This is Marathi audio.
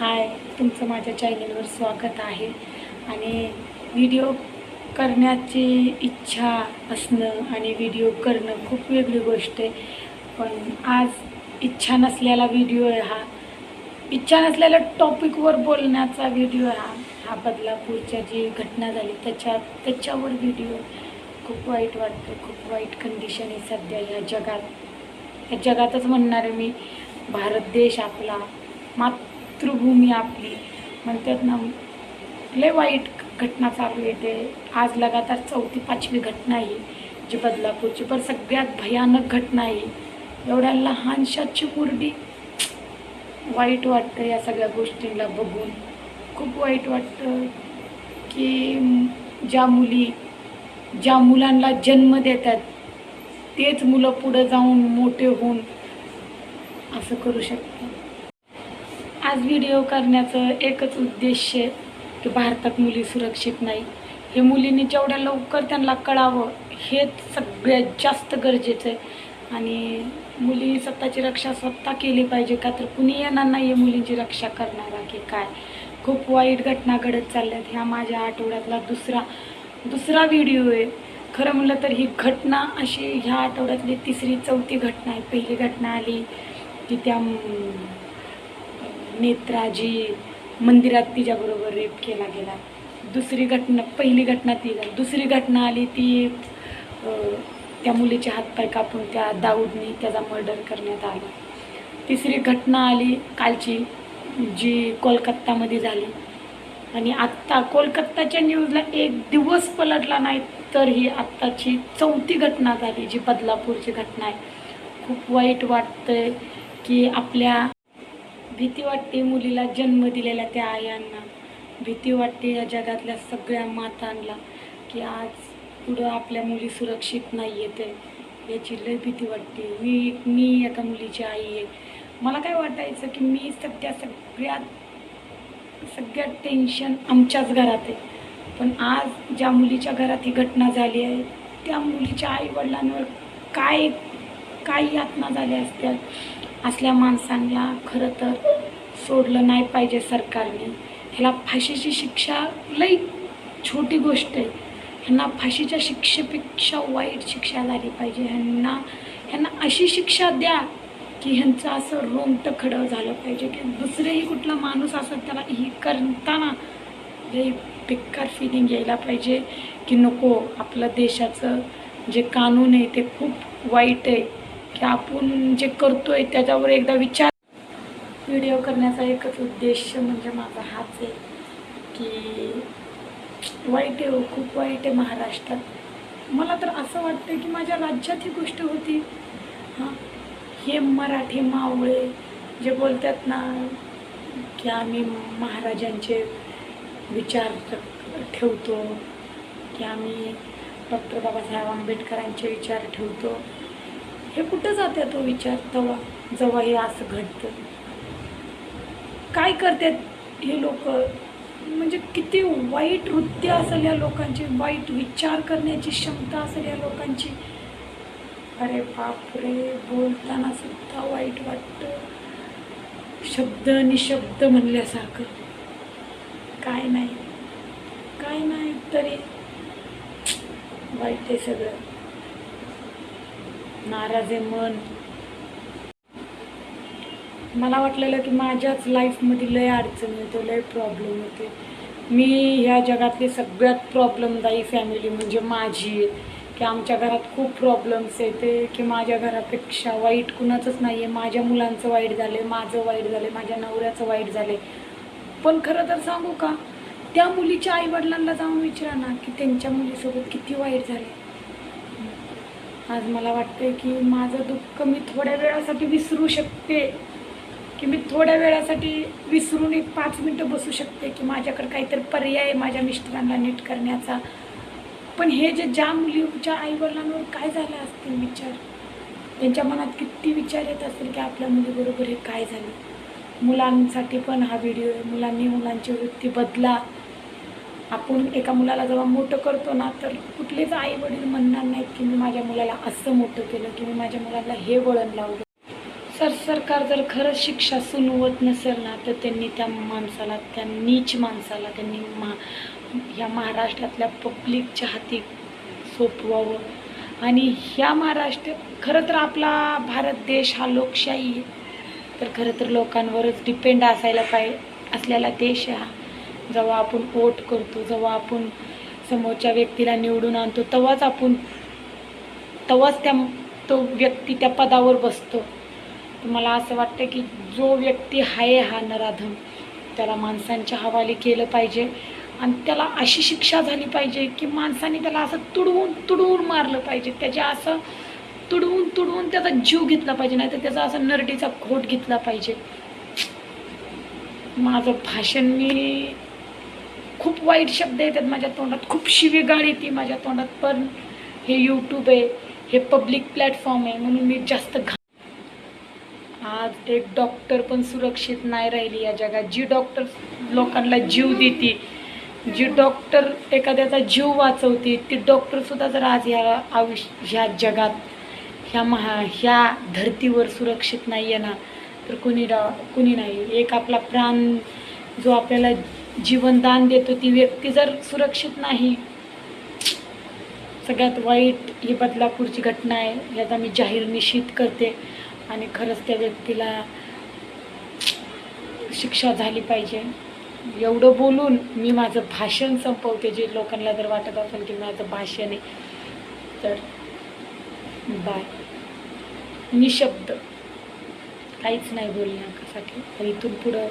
हाय तुमचं माझ्या चॅनलवर स्वागत आहे. आणि व्हिडिओ करण्याची इच्छा असणं आणि व्हिडिओ करणं खूप वेगळी गोष्ट आहे. पण आज इच्छा नसलेला व्हिडिओ आहे हा. इच्छा नसलेल्या टॉपिकवर बोलण्याचा व्हिडिओ हा. हा बदलापूरच्या जी घटना झाली त्याच्या त्याच्यावर व्हिडिओ खूप वाईट वाटतं खूप वाईट कंडिशन आहे सध्या या जगात. या जगातच म्हणणार आहे मी भारत देश आपला. मात मातृभूमी आपली. म्हणतात ना लय वाईट घटना चालू येते आज लगातार चौथी पाचवी घटना आहे जी बदलापूरची. पण सगळ्यात भयानक घटना आहे. एवढ्या लहानशाची कुरडी वाईट वाटतं या सगळ्या गोष्टींला बघून. खूप वाईट वाटतं की ज्या मुली ज्या मुलांना जन्म देतात तेच मुलं पुढं जाऊन मोठे होऊन असं करू शकतात. आज व्हिडिओ करण्याचं एकच उद्देश आहे की भारतात मुली सुरक्षित नाही. हे मुलींनी जेवढ्या लवकर त्यांना कळावं हेच सगळ्यात जास्त गरजेचं आहे. आणि मुली स्वतःची रक्षा स्वतः केली पाहिजे का तर कुणी येणार नाही आहे मुलींची रक्षा करणारा की काय? खूप वाईट घटना घडत चालल्यात. ह्या माझ्या आठवड्यातला दुसरा दुसरा व्हिडिओ आहे. खरं म्हणलं तर ही घटना अशी ह्या आठवड्यातली तिसरी चौथी घटना आहे. पहिली घटना आली की त्या नेत्राजी मंदिरात तिच्याबरोबर रेप केला गेला. दुसरी घटना पहिली घटना ती झाली दुसरी घटना आली ती त्या मुलीचे हातपाय कापून त्या दाऊदनी त्याचा मर्डर करण्यात आला. तिसरी घटना आली कालची जी कोलकातामध्ये झाली. आणि आत्ता कोलकाताच्या न्यूजला एक दिवस पलटला नाही तर ही आत्ताची चौथी घटना झाली जी बदलापूरची घटना आहे. खूप वाईट वाटतंय की आपल्या भीती वाटते मुलीला जन्म दिलेल्या त्या आयांना. भीती वाटते या जगातल्या सगळ्या मातांना की आज पुढं आपल्या मुली सुरक्षित नाही येते याची लय भीती वाटते. मी मी एका मुलीची आई आहे. मला काय वाटायचं की मी सध्या सगळ्यात सगळ्यात टेन्शन आमच्याच घरात आहे. पण आज ज्या मुलीच्या घरात ही घटना झाली आहे त्या मुलीच्या आईवडिलांवर काय काय यातना झाल्या असत्या? असल्या माणसांना खरं तर सोडलं नाही पाहिजे सरकारने. ह्याला फाशीची शिक्षा लई छोटी गोष्ट आहे. ह्यांना फाशीच्या शिक्षेपेक्षा वाईट शिक्षा झाली पाहिजे. ह्यांना ह्यांना अशी शिक्षा द्या की ह्यांचं असं रोमटं खडं झालं पाहिजे की दुसरेही कुठला माणूस असं त्याला ही करताना लई बेकार फिलिंग यायला पाहिजे की नको आपलं देशाचं जे कानून आहे ते खूप वाईट आहे. की आपण जे करतोय त्याच्यावर एकदा विचार. व्हिडिओ करण्याचा एकच उद्देश म्हणजे माझा हाच आहे की वाईट आहे हो, खूप वाईट आहे महाराष्ट्रात. मला तर असं वाटतं की माझ्या राज्यात ही गोष्ट होती. हां हे मराठी मावळे जे बोलतात ना की आम्ही महाराजांचे विचार ठेवतो की आम्ही डॉक्टर बाबासाहेब आंबेडकरांचे विचार ठेवतो. हे कुठं जाते तो विचार तेव्हा जेव्हा हे असं घडतं. काय करतात हे लोक? म्हणजे किती वाईट वृत्ती असेल या लोकांची वाईट विचार करण्याची क्षमता असेल या लोकांची. अरे बापरे बोलताना सुद्धा वाईट वाटतं. शब्द निशब्द म्हणल्यासारखं. काय नाही. काय नाही तरी. वाईट आहे सगळं. नाराज आहे मन. मला वाटलेलं की माझ्याच लाईफमध्ये लय अडचण होते लय प्रॉब्लेम होते मी ह्या जगातली सगळ्यात प्रॉब्लेमदायी फॅमिली म्हणजे माझी. की आमच्या घरात खूप प्रॉब्लेम्स येते की माझ्या घरापेक्षा वाईट कुणाचंच नाही आहे माझ्या मुलांचं वाईट झालं आहे माझं वाईट झालं आहे माझ्या नवऱ्याचं वाईट झालं आहे पण खरं तर सांगू का? त्या मुलीच्या आईवडिलांना जाऊन विचारा ना की त्यांच्या मुलीसोबत किती वाईट झाले आज मला वाटतंय की माझं दुःख मी थोड्या वेळासाठी विसरू शकते. की मी थोड्या वेळासाठी विसरून एक पाच मिनटं बसू शकते की माझ्याकडे काहीतरी पर्याय आहे माझ्या मिस्टरांना नीट करण्याचा. पण हे जे ज्या मुलीच्या आईवडिलांवर काय झालं असतील विचार? त्यांच्या मनात किती विचार येत असतील की आपल्या मुलीबरोबर हे काय झालं? मुलांसाठी पण हा व्हिडिओ आहे. मुलांनी मुलांची वृत्ती बदला. आपण एका मुलाला जेव्हा मोठं करतो ना तर कुठलेच आई वडील म्हणणार नाहीत की मी माझ्या मुलाला असं मोठं केलं की मी माझ्या मुलाला हे वळण लावलं. सर सरकार जर खरंच शिक्षा सुनवत नसेल ना तर त्यांनी त्या माणसाला त्या नीच माणसाला त्यांनी मा ह्या महाराष्ट्रातल्या पब्लिकच्या हाती सोपवावं. आणि ह्या महाराष्ट्र खरं तर आपला भारत देश हा लोकशाही आहे. तर खरं तर लोकांवरच डिपेंड असायला पाहिजे असलेला देश आहे हा. जेव्हा आपण वोट करतो जेव्हा आपण समोरच्या व्यक्तीला निवडून आणतो तेव्हाच आपण तेव्हाच त्या तो व्यक्ती त्या पदावर बसतो. तर मला असं वाटतं की जो व्यक्ती आहे हा नराधम त्याला माणसांच्या हवाली केलं पाहिजे आणि त्याला अशी शिक्षा झाली पाहिजे की माणसाने त्याला असं तुडवून तुडवून मारलं पाहिजे. त्याच्या असं तुडवून तुडवून त्याचा जीव घेतला पाहिजे नाही तर त्याचा असं नरडीचा खोट घेतला पाहिजे. माझं भाषण मी खूप वाईट शब्द येतात माझ्या तोंडात. खूप शिवेगाळ येते माझ्या तोंडात. पण हे यूट्यूब आहे. हे पब्लिक प्लॅटफॉर्म आहे. म्हणून मी जास्त घा आज एक डॉक्टर पण सुरक्षित नाही राहिली या जगात. जी डॉक्टर लोकांना जीव देते जी डॉक्टर एखाद्याचा जीव वाचवते ती डॉक्टरसुद्धा जर आज ह्या आयुष्य ह्या जगात ह्या महा ह्या धर्तीवर सुरक्षित नाही आहे ना तर कुणी डॉ कुणी नाही. एक आपला प्राण जो आपल्याला जीवनदान देतो ती व्यक्ती जर सुरक्षित नाही सगळ्यात वाईट ही बदलापूरची घटना आहे याचा मी जाहीर निषेध करते. आणि खरंच त्या व्यक्तीला शिक्षा झाली पाहिजे. एवढं बोलून मी माझं भाषण संपवते जे लोकांना जर वाटत असेल की माझं भाषण आहे तर बाय. निशब्द. काहीच नाही बोलण्यासाठी. इथून पुढं